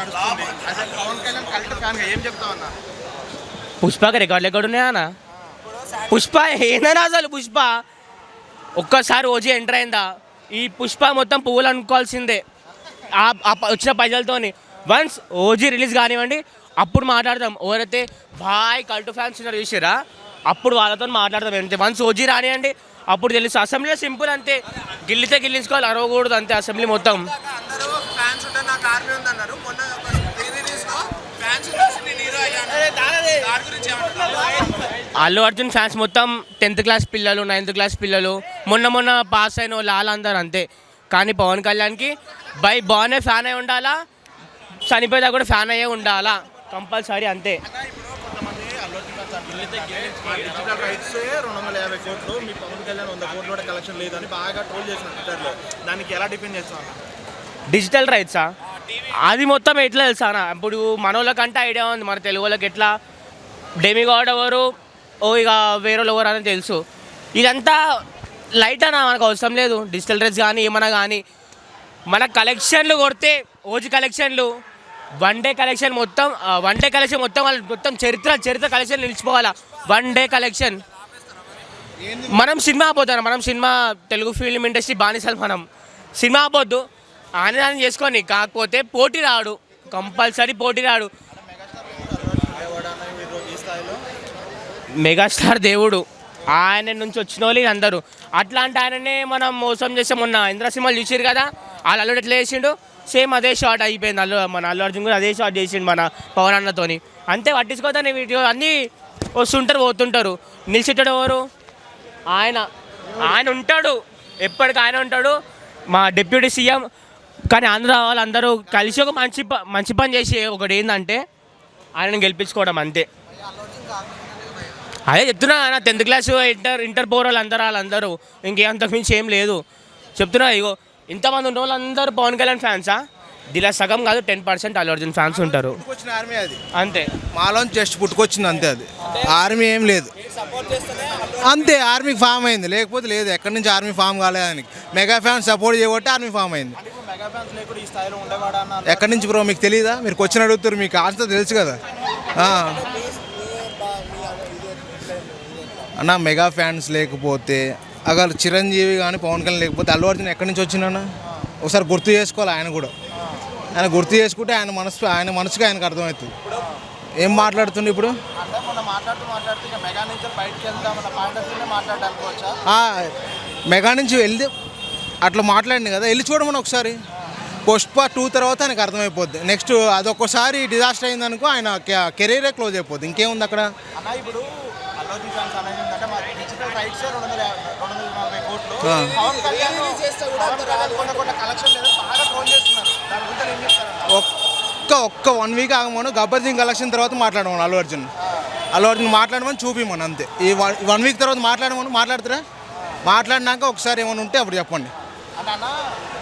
నడుస్తుంది. పవన్ కళ్యాణ్ ఫ్యాన్ ఏం? చెప్తావు అన్న? పుష్పకి రికార్డులు ఎక్కడ ఉన్నాయా పుష్ప ఏందన్నా అసలు పుష్ప? ఒక్కసారి ఓజీ ఎంటర్ అయిందా? ఈ పుష్ప మొత్తం పువ్వులు అనుకోవాల్సిందే. ఆ ప- వచ్చిన పైసలతోని వన్స్ ఓజీ రిలీజ్ కానివ్వండి అప్పుడు మాట్లాడదాం. ఎవరైతే బాయ్ కల్టు ఫ్యాన్స్ ఉన్నారు చూసారా అప్పుడు వాళ్ళతో మాట్లాడదాం అంతే వన్స్ ఓజీ రానివ్వండి అప్పుడు తెలుసు. అసెంబ్లీలో సింపుల్ అంతే. గిల్లితే గిల్లించుకోవాలి అరవకూడదు అంతే. అసెంబ్లీ మొత్తం. ఆర్మీ ఉందన్నారు. మొన్న ఒక రిలీజ్లో ఫ్యాన్స్ చూసి నేను హీరో అయ్యాను దాని గురించి ఏమంటారు అల్లు అర్జున్ ఫ్యాన్స్ మొత్తం టెన్త్ క్లాస్ పిల్లలు నైన్త్ క్లాస్ పిల్లలు. మొన్న మొన్న పాస్ అయిన వాళ్ళు వాళ్ళందరూ అంతే. కానీ పవన్ కళ్యాణ్కి బై బాగానే ఫ్యాన్ అయి ఉండాలా? చనిపోయేదా కూడా ఫ్యాన్ అయ్యే ఉండాలా? కంపల్సరీ అంతే. డిజిటల్ రైట్స్ రెండు వందల యాభై కోట్లు. మీ పవన్ కళ్యాణ్ వంద కోట్లు కూడా కలెక్షన్ లేదని బాగా ట్రోల్ చేసిన ట్విట్టర్లో. దానికి ఎలా డిపెండ్ చేస్తాం డిజిటల్ రైట్సా అది మొత్తం ఎట్లా తెలుసా అన్న? ఇప్పుడు మనోళ్ళకంటే ఐడియా ఉంది మన తెలుగు వాళ్ళకి ఎట్లా? డెమిగాడ్ ఎవరు? ఓ ఇక వేరే వాళ్ళు ఎవరు అని తెలుసు. ఇదంతా లైట్ అన్న మనకు అవసరం లేదు. డిజిటల్ రైట్స్ కానీ ఏమన్నా కానీ మన కలెక్షన్లు కొడితే ఓజీ కలెక్షన్లు వన్ డే కలెక్షన్ మొత్తం వన్ డే కలెక్షన్ మొత్తం వాళ్ళు మొత్తం చరిత్ర చరిత్ర కలెక్షన్ నిలిచిపోవాలా? వన్ డే కలెక్షన్ మనం సినిమా ఆపోతాం మనం సినిమా తెలుగు ఫిల్మ్ ఇండస్ట్రీ బానిసలు మనం. సినిమా ఆపోద్దు ఆనందం చేసుకొని కాకపోతే పోటీ రాడు. కంపల్సరీ పోటీ రాడు. మెగాస్టార్ దేవుడు. ఆయన నుంచి వచ్చిన వాళ్ళు అందరూ. అట్లాంటి ఆయననే మనం మోసం చేసే మొన్న ఇంద్ర సినిమాలు చూసారు కదా? వాళ్ళు అల్లుడు ఎట్లా చేసిండు? సేమ్ అదే షాట్ అయిపోయింది. అల్లు మన అల్లు అర్జున్ కూడా అదే షాట్ చేసిండు మన పవన్ అన్నతోని. అంతే పట్టించుకోదని వీడియో అన్నీ వస్తుంటారు పోతుంటారు. నిలిచేటాడు ఎవరు? ఆయన. ఆయన ఉంటాడు. ఎప్పటికి ఆయన ఉంటాడు? మా డిప్యూటీ సీఎం కానీ ఆంధ్ర వాళ్ళందరూ కలిసి ఒక మంచి మంచి పని చేసి ఒకటి ఏంటంటే ఆయనను గెలిపించుకోవడం అంతే. అదే చెప్తున్నా నా టెన్త్ క్లాస్ ఇంటర్ ఇంటర్ పోర్ వాళ్ళందరూ వాళ్ళందరూ. ఇంకేంతకు మించి ఏం లేదు. చెప్తున్నా ఇగో ఇంతమంది ఉన్న వాళ్ళందరూ పవన్ కళ్యాణ్ ఫ్యాన్సా? దీనిలో సగం కాదు ten percent Allu Arjun fans ఉంటారు. ఆర్మీ అది. అంతే. మాలోంచి జస్ట్ పుట్టుకొచ్చింది అంతే అది. ఆర్మీ ఏం లేదు. అంతే ఆర్మీ ఫామ్ అయింది. లేకపోతే లేదు ఎక్కడి నుంచి ఆర్మీ ఫామ్ కాలేదానికి మెగా ఫ్యాన్ సపోర్ట్ చేయబట్టి ఆర్మీ ఫామ్ అయింది. ఎక్కడి నుంచి బ్రో? మీకు తెలియదా మీరు క్వశ్చన్ అడుగుతారు మీకు ఆన్సర్ తెలుసు కదా. అన్న మెగా ఫ్యాన్స్ లేకపోతే అగర్ చిరంజీవి కానీ పవన్ కళ్యాణ్ లేకపోతే అల్లు అర్జున్ ఎక్కడి నుంచి వచ్చిందన్న ఒకసారి గుర్తు చేసుకోవాలి ఆయన కూడా. ఆయన గుర్తు చేసుకుంటే ఆయన మనసు ఆయన మనసుకి ఆయనకు అర్థమవుతుంది. ఏం మాట్లాడుతుండే ఇప్పుడు? మెగా నుంచి వెళ్తే అట్లా మాట్లాడింది కదా. వెళ్ళి చూడమని ఒకసారి. పుష్ప టూ తర్వాత ఆయనకు అర్థమైపోద్ది. నెక్స్ట్ అదొకసారి డిజాస్టర్ అయిందనుకో ఆయన కెరీరే క్లోజ్ అయిపోద్ది. ఇంకేముంది అక్కడ? ఇప్పుడు ఒక్క ఒక్క వన్ వీక్ ఆగమను గబ్బర్ సింగ్ కలెక్షన్ తర్వాత మాట్లాడమను అల్లు అర్జున్. అల్లు అర్జున్ మాట్లాడమని చూపిమను అంతే. ఈ వన్ వీక్ తర్వాత మాట్లాడమని మాట్లాడతారా? మాట్లాడినాక ఒకసారి ఏమైనా ఉంటే అప్పుడు చెప్పండి. అన్న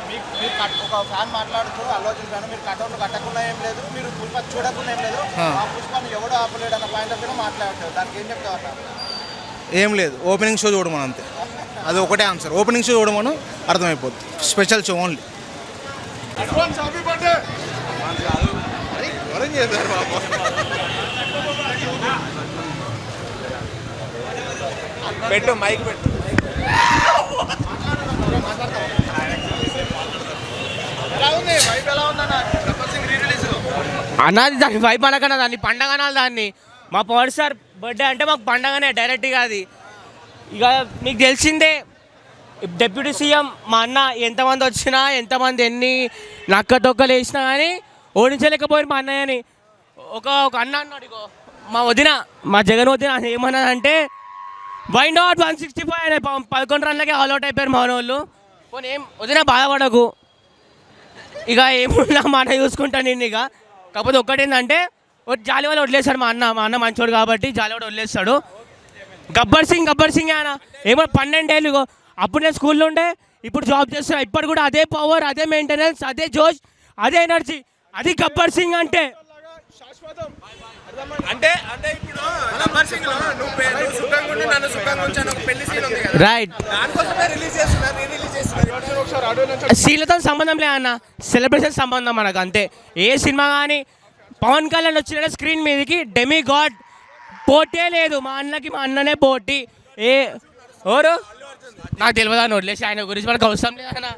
మీకు మీరు కట్ ఒక ఫ్యాన్ మాట్లాడుతూ అర్జున్ ఫ్యాన్ మీరు కట్అవుట్లు కట్టకుండా ఏం లేదు మీరు పుష్ప చూడకుండా ఏం లేదు. ఆ. పుష్పాన్ని ఎవడు ఆపలేడు అన్న పాయింట్ ఆఫ్ వ్యూలో మాట్లాడతారు దానికి ఏం చెప్తావు ఏం లేదు. ఓపెనింగ్ షో చూడమను అంతే. అది ఒకటే ఆన్సర్ ఓపెనింగ్ షో చూడమను అర్థమైపోద్ది. స్పెషల్ షో ఓన్లీ పెట్టు మైక్ పెట్టు ఎలా ఉంది వైబ్ ఎలా ఉందన్న గబ్బర్ సింగ్ రీ రిలీజ్ అన్నది దాన్ని వైపు అనకన్నా దాన్ని? పండగ అనాలి దాన్ని? మా పవర్ సార్ బర్త్డే అంటే మాకు పండగనే డైరెక్ట్గా అది. ఇక మీకు తెలిసిందే డిప్యూటీ సీఎం మా అన్న ఎంతమంది వచ్చినా ఎంతమంది ఎన్ని నక్క తొక్కలు వేసినా కానీ ఓడించలేకపోయారు మా అన్నయ్యని. ఒక ఒక అన్న అన్నాడు ఇగో మా వదిన మా జగన్ వదిన ఏమన్నదంటే why not one sixty five అనే పదకొండు రన్లకే ఆల్అౌట్ అయిపోయారు మా వాళ్ళు పోనీ ఏం వదిన బాధపడకు. ఇక ఏమున్నా మా అన్న చూసుకుంటా నేను ఇక. కాకపోతే ఒక్కటేంటంటే ఒక జాలి వాళ్ళు వదిలేస్తాడు మా అన్న మా అన్న మంచోడు కాబట్టి జాలి వాడు వదిలేస్తాడు. గబ్బర్ సింగ్ గబ్బర్ సింగ్ ఆయన ఏమో పన్నెండేళ్ళు అప్పుడు నేను స్కూల్లో ఉండే ఇప్పుడు జాబ్ చేస్తున్నా. ఇప్పుడు కూడా అదే పవర్ అదే మెయింటెనెన్స్ అదే జోష్ అదే ఎనర్జీ అది గబ్బర్ సింగ్ అంటే. అంటే అంటే ఇప్పుడు గబ్బర్ సింగ్ నువ్వు నన్ను పెళ్ళి సీన్ ఉంది కదా. రైట్ దానికోసమే రిలీజ్ చేస్తున్నారు సీన్లతో సంబంధం లే అన్న. సెలబ్రేషన్ సంబంధం మనకు అంతే. ఏ సినిమా కానీ పవన్ కళ్యాణ్ వచ్చిన స్క్రీన్ మీదకి డెమి గాడ్ పోటీ లేదు. మా అన్నకి మా అన్ననే పోటీ. ఏ ఎవరు? నాకు తెలియదు అని వదిలేసి ఆయన గురించి మనకు అవసరం లేదన్నా